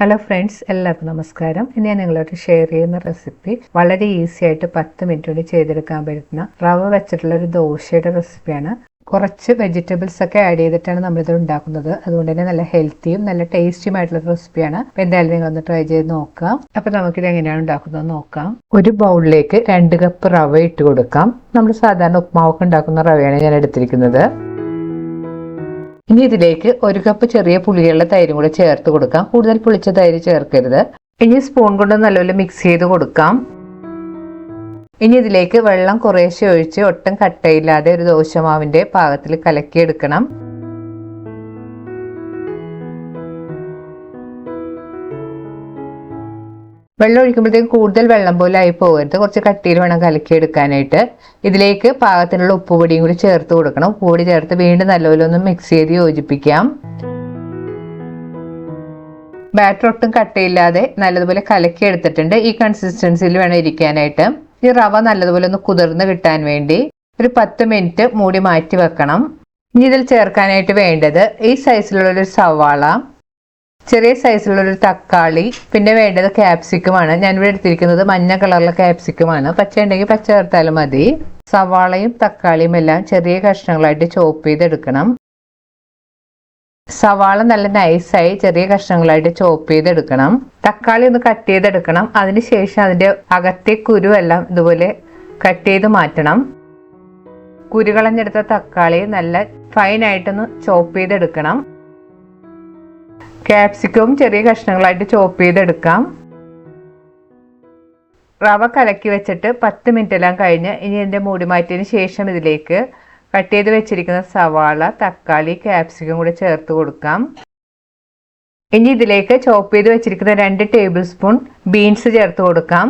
Hello friends എല്ലാവർക്കും നമസ്കാരം. ഇന്ന് ഞാൻ നിങ്ങളോട് ഷെയർ ചെയ്യുന്ന റെസിപ്പി വളരെ ഈസി ആയിട്ട് പത്ത് മിനിറ്റ് കൊണ്ട് ചെയ്തെടുക്കാൻ പറ്റുന്ന റവ വെച്ചിട്ടുള്ള ഒരു ദോശയുടെ റെസിപ്പിയാണ് കുറച്ച് വെജിറ്റബിൾസ് ഒക്കെ ആഡ് ചെയ്തിട്ടാണ് നമ്മളിത് ഉണ്ടാക്കുന്നത്. അതുകൊണ്ട് തന്നെ നല്ല ഹെൽത്തിയും നല്ല ടേസ്റ്റിയും ആയിട്ടുള്ള റെസിപ്പിയാണ് അപ്പൊ എന്തായാലും നിങ്ങളൊന്ന് ട്രൈ ചെയ്ത് നോക്കാം. അപ്പോൾ നമുക്കിത് എങ്ങനെയാണ് ഉണ്ടാക്കുന്നത് നോക്കാം. ഒരു ബൗളിലേക്ക് രണ്ട് കപ്പ് റവ ഇട്ട് കൊടുക്കാം. നമ്മൾ സാധാരണ ഉപ്മാവൊക്കെ ഉണ്ടാക്കുന്ന റവയാണ് ഞാൻ എടുത്തിരിക്കുന്നത്. ഇനി ഇതിലേക്ക് ഒരു കപ്പ് ചെറിയ പുളിയുള്ള തൈരും കൂടെ ചേർത്ത് കൊടുക്കാം. കൂടുതൽ പുളിച്ച തൈര് ചേർക്കരുത്. ഇനി സ്പൂൺ കൊണ്ട് നല്ലപോലെ മിക്സ് ചെയ്ത് കൊടുക്കാം. ഇനി ഇതിലേക്ക് വെള്ളം കുറേശ്ശെ ഒഴിച്ച് ഒട്ടും കട്ടയില്ലാതെ ഒരു ദോശമാവിന്റെ പാകത്തിൽ കലക്കിയെടുക്കണം. വെള്ളം ഒഴിക്കുമ്പോഴത്തേക്ക് കൂടുതൽ വെള്ളം പോലെ ആയി പോകരുത്. കുറച്ച് കട്ടിയിൽ വേണം കലക്കി എടുക്കാനായിട്ട്. ഇതിലേക്ക് പാകത്തിനുള്ള ഉപ്പുപൊടിയും കൂടി ചേർത്ത് കൊടുക്കണം. ഉപ്പുപൊടി ചേർത്ത് വീണ്ടും നല്ലപോലെ ഒന്ന് മിക്സ് ചെയ്ത് യോജിപ്പിക്കാം. ബാറ്റർ ഒട്ടും കട്ടയില്ലാതെ നല്ലതുപോലെ കലക്കി എടുത്തിട്ടുണ്ട്. ഈ കൺസിസ്റ്റൻസിയിൽ വേണം ഇരിക്കാനായിട്ട്. ഈ റവ നല്ലതുപോലെ ഒന്ന് കുതിർന്ന് കിട്ടാൻ വേണ്ടി ഒരു പത്ത് മിനിറ്റ് മൂടി മാറ്റി വെക്കണം. ഇനി ഇതിൽ ചേർക്കാനായിട്ട് വേണ്ടത് ഈ സൈസിലുള്ള ഒരു സവാള ചെറിയ സൈസിലുള്ള ഒരു തക്കാളി പിന്നെ വേണ്ടത് ക്യാപ്സിക്കുമാണ് ഞാനിവിടെ എടുത്തിരിക്കുന്നത് മഞ്ഞ കളറിലെ ക്യാപ്സിക്കുമാണ് പച്ച ഉണ്ടെങ്കിൽ പച്ച ചേർത്താലും മതി. സവാളയും തക്കാളിയും എല്ലാം ചെറിയ കഷ്ണങ്ങളായിട്ട് ചോപ്പ് ചെയ്തെടുക്കണം. സവാള നല്ല നൈസായി ചെറിയ കഷ്ണങ്ങളായിട്ട് ചോപ്പ് ചെയ്തെടുക്കണം. തക്കാളി ഒന്ന് കട്ട് ചെയ്തെടുക്കണം. അതിനുശേഷം അതിന്റെ അകത്തെ കുരുവെല്ലാം ഇതുപോലെ കട്ട് ചെയ്ത് മാറ്റണം. കുരുകളഞ്ഞെടുത്ത തക്കാളി നല്ല ഫൈനായിട്ടൊന്ന് ചോപ്പ് ചെയ്തെടുക്കണം. ക്യാപ്സിക്കവും ചെറിയ കഷ്ണങ്ങളായിട്ട് ചോപ്പ് ചെയ്തെടുക്കാം. റവ കലക്കി വെച്ചിട്ട് പത്ത് മിനിറ്റ് എല്ലാം കഴിഞ്ഞ് ഇനി എന്റെ മൂടി മാറ്റിയതിന് ശേഷം ഇതിലേക്ക് കട്ട് ചെയ്ത് വെച്ചിരിക്കുന്ന സവാള തക്കാളി ക്യാപ്സിക്കം കൂടെ ചേർത്ത് കൊടുക്കാം. ഇനി ഇതിലേക്ക് ചോപ്പ് ചെയ്ത് വെച്ചിരിക്കുന്ന രണ്ട് ടേബിൾ സ്പൂൺ ബീൻസ് ചേർത്ത് കൊടുക്കാം.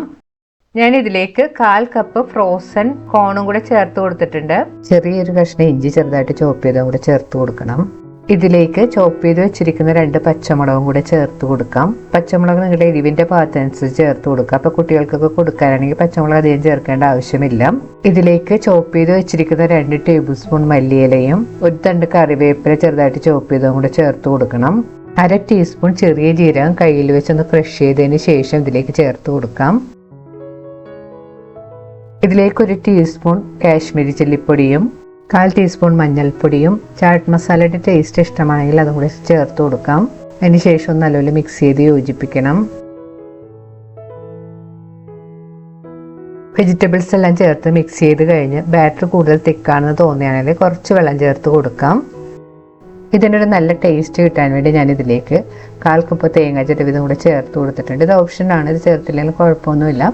ഞാൻ ഇതിലേക്ക് കാൽ കപ്പ് ഫ്രോസൺ കോണും കൂടെ ചേർത്ത് കൊടുത്തിട്ടുണ്ട്. ചെറിയൊരു കഷ്ണം ഇഞ്ചി ചെറുതായിട്ട് ചോപ്പ് ചെയ്തും കൂടെ ചേർത്ത് കൊടുക്കണം. ഇതിലേക്ക് ചോപ്പ് ചെയ്ത് വെച്ചിരിക്കുന്ന രണ്ട് പച്ചമുളകും കൂടെ ചേർത്ത് കൊടുക്കാം. പച്ചമുളക് നിങ്ങളുടെ എരിവിന്റെ പാകത്തനുസരിച്ച് ചേർത്ത് കൊടുക്കുക. അപ്പൊ കുട്ടികൾക്കൊക്കെ കൊടുക്കാനാണെങ്കിൽ പച്ചമുളക് അധികം ചേർക്കേണ്ട ആവശ്യമില്ല. ഇതിലേക്ക് ചോപ്പ് ചെയ്ത് വെച്ചിരിക്കുന്ന രണ്ട് ടേബിൾ സ്പൂൺ മല്ലിയിലയും ഒരു തണ്ട് കറിവേപ്പില ചെറുതായിട്ട് ചോപ്പ് ചെയ്തതും കൂടെ ചേർത്ത് കൊടുക്കണം. അര ടീസ്പൂൺ ചെറിയ ജീരകം കയ്യിൽ വെച്ചൊന്ന് ക്രഷ് ചെയ്തതിന് ശേഷം ഇതിലേക്ക് ചേർത്ത് കൊടുക്കാം. ഇതിലേക്ക് ഒരു ടീസ്പൂൺ കാശ്മീരി ചില്ലിപ്പൊടിയും കാൽ ടീസ്പൂൺ മഞ്ഞൾപ്പൊടിയും ചാട്ട് മസാലയുടെ ടേസ്റ്റ് ഇഷ്ടമാണെങ്കിൽ അതും കൂടി ചേർത്ത് കൊടുക്കാം. അതിന് ശേഷം നല്ലപോലെ മിക്സ് ചെയ്ത് യോജിപ്പിക്കണം. വെജിറ്റബിൾസ് എല്ലാം ചേർത്ത് മിക്സ് ചെയ്ത് കഴിഞ്ഞ് ബാറ്റർ കൂടുതൽ തിക്കാണെന്ന് തോന്നുകയാണെങ്കിൽ കുറച്ച് വെള്ളം ചേർത്ത് കൊടുക്കാം. ഇതിനൊരു നല്ല ടേസ്റ്റ് കിട്ടാൻ വേണ്ടി ഞാൻ ഇതിലേക്ക് കാൽ കപ്പ് തേങ്ങ ചെറുവിധം കൂടെ ചേർത്ത് കൊടുത്തിട്ടുണ്ട്. ഇത് ഓപ്ഷനാണ് ഇത് ചേർത്തില്ലെങ്കിൽ കുഴപ്പമൊന്നുമില്ല.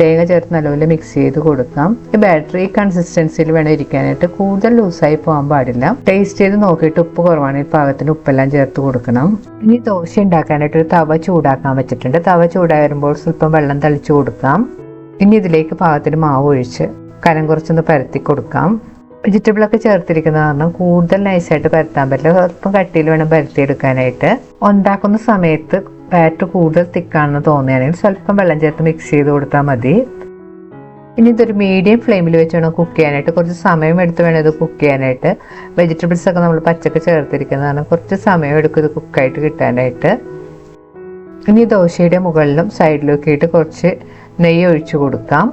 തേങ്ങ ചേർത്ത് നല്ലപോലെ മിക്സ് ചെയ്ത് കൊടുക്കാം. ഈ ബാറ്ററി കൺസിസ്റ്റൻസിയിൽ വേണം ഇരിക്കാനായിട്ട്. കൂടുതൽ ലൂസായി പോകാൻ പാടില്ല. ടേസ്റ്റ് ചെയ്ത് നോക്കിയിട്ട് ഉപ്പ് കുറവാണെങ്കിൽ പാകത്തിന് ഉപ്പെല്ലാം ചേർത്ത് കൊടുക്കണം. ഇനി ദോശ ഉണ്ടാക്കാനായിട്ട് ഒരു തവ ചൂടാക്കാൻ വെച്ചിട്ടുണ്ട്. തവ ചൂടായി വരുമ്പോൾ സ്വല്പം വെള്ളം തളിച്ചു കൊടുക്കാം. ഇനി ഇതിലേക്ക് പാകത്തിന് മാവ് ഒഴിച്ച് കനം കുറച്ചൊന്ന് പരത്തി കൊടുക്കാം. വെജിറ്റബിൾ ഒക്കെ ചേർത്തിരിക്കുന്ന കാരണം കൂടുതൽ നൈസായിട്ട് പരത്താൻ പറ്റില്ല. സ്വല്പം കട്ടിയിൽ വേണം പരത്തിയെടുക്കാനായിട്ട്. ഉണ്ടാക്കുന്ന സമയത്ത് ബാറ്റർ കൂടുതൽ തിക്കാണെന്ന് തോന്നുകയാണെങ്കിൽ സ്വല്പം വെള്ളം ചേർത്ത് മിക്സ് ചെയ്ത് കൊടുത്താൽ മതി. ഇനി ഇതൊരു മീഡിയം ഫ്ലെയിമിൽ വെച്ച് വേണം കുക്ക് ചെയ്യാനായിട്ട്. കുറച്ച് സമയം എടുത്ത് വേണം ഇത് കുക്ക് ചെയ്യാനായിട്ട്. വെജിറ്റബിൾസ് ഒക്കെ നമ്മൾ പച്ചക്ക് ചേർത്തിരിക്കുന്നതാണ് കുറച്ച് സമയം എടുക്കും ഇത് കുക്കായിട്ട് കിട്ടാനായിട്ട്. ഇനി ദോശയുടെ മുകളിലും സൈഡിലൊക്കെ ആയിട്ട് കുറച്ച് നെയ്യ് ഒഴിച്ചു കൊടുക്കാം.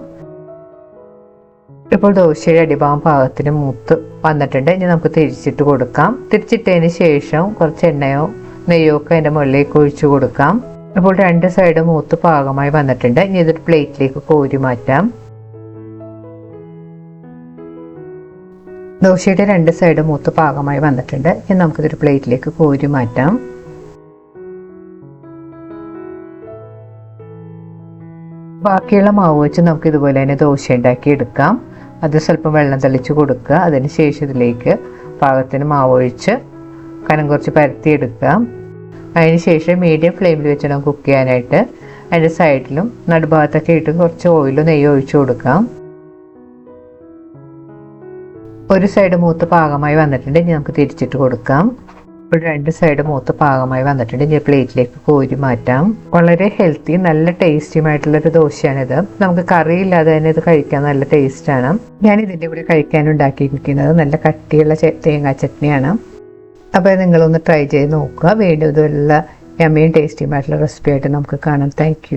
ഇപ്പോൾ ദോശയുടെ അടിഭാഗം പാകത്തിന് മൂത്ത് വന്നിട്ടുണ്ട്. ഇനി നമുക്ക് തിരിച്ചിട്ട് കൊടുക്കാം. തിരിച്ചിട്ടതിന് ശേഷം കുറച്ച് എണ്ണയോ നെയ്യോ ഒക്കെ അതിന്റെ മുകളിലേക്ക് ഒഴിച്ചു കൊടുക്കാം. അപ്പോൾ രണ്ട് സൈഡ് മൂത്ത് പാകമായി വന്നിട്ടുണ്ട്. ഇനി ഇതൊരു പ്ലേറ്റിലേക്ക് കോരി മാറ്റാം. ദോശയുടെ രണ്ട് സൈഡ് മൂത്ത് പാകമായി വന്നിട്ടുണ്ട്. ഇനി നമുക്കിതൊരു പ്ലേറ്റിലേക്ക് കോരി മാറ്റാം. ബാക്കിയുള്ള മാവ് വെച്ച് നമുക്ക് ഇതുപോലെ തന്നെ ദോശ ഉണ്ടാക്കി എടുക്കാം. അത് സ്വല്പം വെള്ളം തളിച്ച് കൊടുക്കുക. അതിന് ശേഷം ഇതിലേക്ക് പാകത്തിന് മാവ് ഒഴിച്ച് കനം കുറച്ച് പരത്തിയെടുക്കുക. അതിന് ശേഷം മീഡിയം ഫ്ലെയിമിൽ വെച്ച് വേണം കുക്ക് ചെയ്യാനായിട്ട് അതിന്റെ സൈഡിലും നടുഭാഗത്തൊക്കെ ഇട്ട് കുറച്ച് ഓയിലും നെയ്യോ ഒഴിച്ചു കൊടുക്കാം. ഒരു സൈഡ് മൂത്ത് പാകമായി വന്നിട്ടുണ്ട് ഇനി നമുക്ക് തിരിച്ചിട്ട് കൊടുക്കാം. ഇപ്പോൾ രണ്ട് സൈഡ് മൂത്ത് പാകമായി വന്നിട്ടുണ്ട് ഇനി പ്ലേറ്റിലേക്ക് കോരി മാറ്റാം. വളരെ ഹെൽത്തി നല്ല ടേസ്റ്റിയുമായിട്ടുള്ളൊരു ദോശയാണിത്. നമുക്ക് കറി ഇല്ലാതെ തന്നെ ഇത് കഴിക്കാൻ നല്ല ടേസ്റ്റാണ് ഞാൻ ഇതിന്റെ കൂടെ കഴിക്കാൻ ഉണ്ടാക്കിയിരിക്കുന്നത് നല്ല കട്ടിയുള്ള തേങ്ങാ ചട്നിയാണ്. അപ്പോൾ നിങ്ങളൊന്ന് ട്രൈ ചെയ്ത് നോക്കുക. വീണ്ടും ഇതുപോലുള്ള എമ്മയും ടേസ്റ്റിയുമായിട്ടുള്ള റെസിപ്പി ആയിട്ട് നമുക്ക് കാണാം. താങ്ക്